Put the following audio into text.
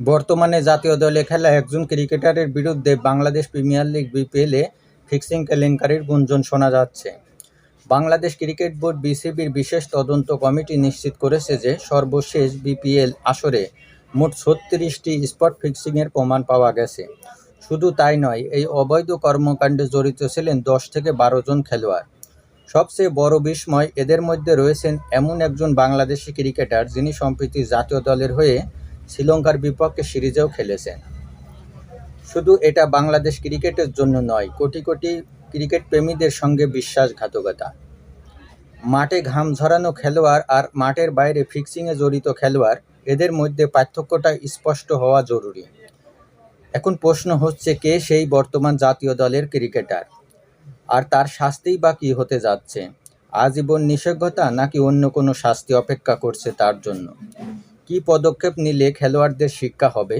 বর্তমানে জাতীয় দলে খেলা একজন ক্রিকেটারের বিরুদ্ধে বাংলাদেশ প্রিমিয়ার লিগ বিপিএলে ফিক্সিং কেলেঙ্কারির গুঞ্জন শোনা যাচ্ছে। বাংলাদেশ ক্রিকেট বোর্ড বিসিবির বিশেষ তদন্ত কমিটি নিশ্চিত করেছে যে সর্বশেষ বিপিএল আসরে মোট ছত্রিশটি স্পট ফিক্সিংয়ের প্রমাণ পাওয়া গেছে। শুধু তাই নয়, এই অবৈধ কর্মকাণ্ডে জড়িত ছিলেন দশ থেকে বারো জন খেলোয়াড়। সবচেয়ে বড় বিস্ময় এদের মধ্যে রয়েছেন এমন একজন বাংলাদেশি ক্রিকেটার যিনি সম্প্রতি জাতীয় দলের হয়ে শ্রীলঙ্কার বিপক্ষে সিরিজেও খেলেছেন। শুধু এটা বাংলাদেশ ক্রিকেটের জন্য নয়, কোটি কোটি ক্রিকেট প্রেমীদের সঙ্গে বিশ্বাসঘাতকতা। মাঠে ঘাম ঝরানো খেলোয়াড় আর মাঠের বাইরে ফিক্সিংয়ে জড়িত খেলোয়াড়, এদের মধ্যে পার্থক্যটা স্পষ্ট হওয়া জরুরি। এখন প্রশ্ন হচ্ছে, কে সেই বর্তমান জাতীয় দলের ক্রিকেটার? আর তার শাস্তিই বা কী হতে যাচ্ছে? আজীবন নিষেধতা নাকি অন্য কোনো শাস্তি অপেক্ষা করছে তার জন্য? কী পদক্ষেপ নিলে খেলোয়াড়দের শিক্ষা হবে?